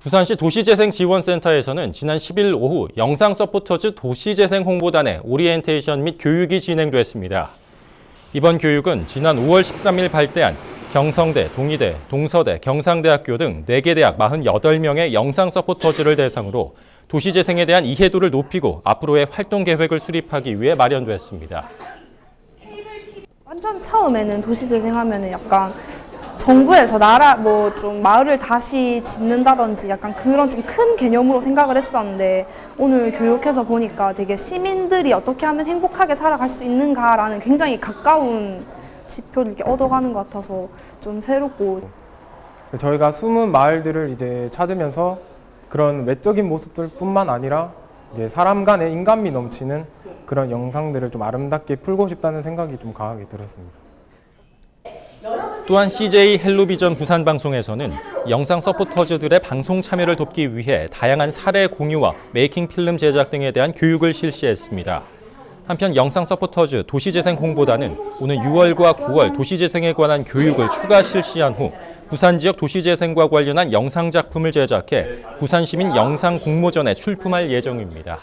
부산시 도시재생지원센터에서는 지난 10일 오후 영상 서포터즈 도시재생 홍보단의 오리엔테이션 및 교육이 진행됐습니다. 이번 교육은 지난 5월 13일 발대한 경성대, 동의대, 동서대, 경상대학교 등 4개 대학 48명의 영상 서포터즈를 대상으로 도시재생에 대한 이해도를 높이고 앞으로의 활동 계획을 수립하기 위해 마련됐습니다. 완전 처음에는 도시재생하면은 약간 정부에서 나라 뭐 좀 마을을 다시 짓는다든지 약간 그런 좀 큰 개념으로 생각을 했었는데 오늘 교육해서 보니까 되게 시민들이 어떻게 하면 행복하게 살아갈 수 있는가라는 굉장히 가까운 지표를 이렇게 얻어가는 것 같아서 좀 새롭고 저희가 숨은 마을들을 이제 찾으면서 그런 외적인 모습들뿐만 아니라 이제 사람 간의 인간미 넘치는 그런 영상들을 좀 아름답게 풀고 싶다는 생각이 좀 강하게 들었습니다. 또한 CJ 헬로비전 부산 방송에서는 영상 서포터즈들의 방송 참여를 돕기 위해 다양한 사례 공유와 메이킹 필름 제작 등에 대한 교육을 실시했습니다. 한편 영상 서포터즈 도시재생 홍보단은 오늘 6월과 9월 도시재생에 관한 교육을 추가 실시한 후 부산 지역 도시재생과 관련한 영상 작품을 제작해 부산 시민 영상 공모전에 출품할 예정입니다.